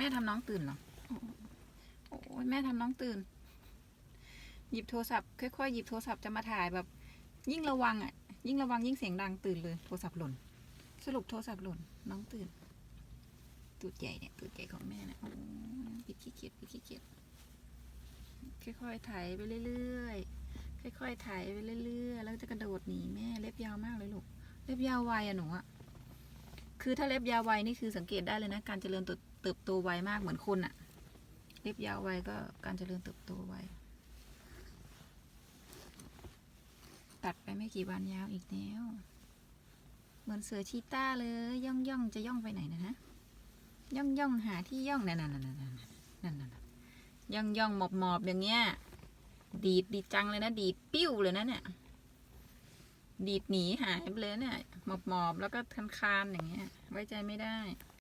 แม่ทำน้องตื่นเหรอ โอ้ยแม่ทำน้องตื่น หยิบโทรศัพท์ค่อยๆหยิบโทรศัพท์จะมาถ่ายแบบ ยิ่งระวังอะ ยิ่งระวังยิ่งเสียงดังตื่นเลย โทรศัพท์หล่น สรุปโทรศัพท์หล่น น้องตื่น ตูดใหญ่เนี่ยตูดใหญ่ของแม่นะโอ้ยปิดขี้เกียจปิดขี้เกียจค่อยๆถ่ายไปเรื่อยๆ ค่อยๆถ่ายไปเรื่อยๆ แล้วจะกระโดดหนีแม่ เล็บยาวมากเลยลูก เล็บยาวไวอะหนูอะ คือถ้าเล็บยาวไวนี่คือสังเกตได้เลยนะ การเจริญเติบติบโตไวมากเหมือนคนอะเล็บยาวไวก็การเจริญเติบโตไวตัดไปไม่กี่วันยาวอีกแล้ว เหมือนเสือชีต้าเลย ย่องย่องจะย่องไปไหนนะฮะย่องย่องหาที่ย่องนั่นนั่นนั่นนั่นนั่นนั่นย่องย่องหมอบหมอบอย่างเงี้ย ดีดดีจังเลยนะ ดีดปิ้วเลยนะเนี่ย ดีดหนีหายไปเลยเนี่ยหมอบๆแล้วก็คันๆอย่างเงี้ย ไว้ใจไม่ได้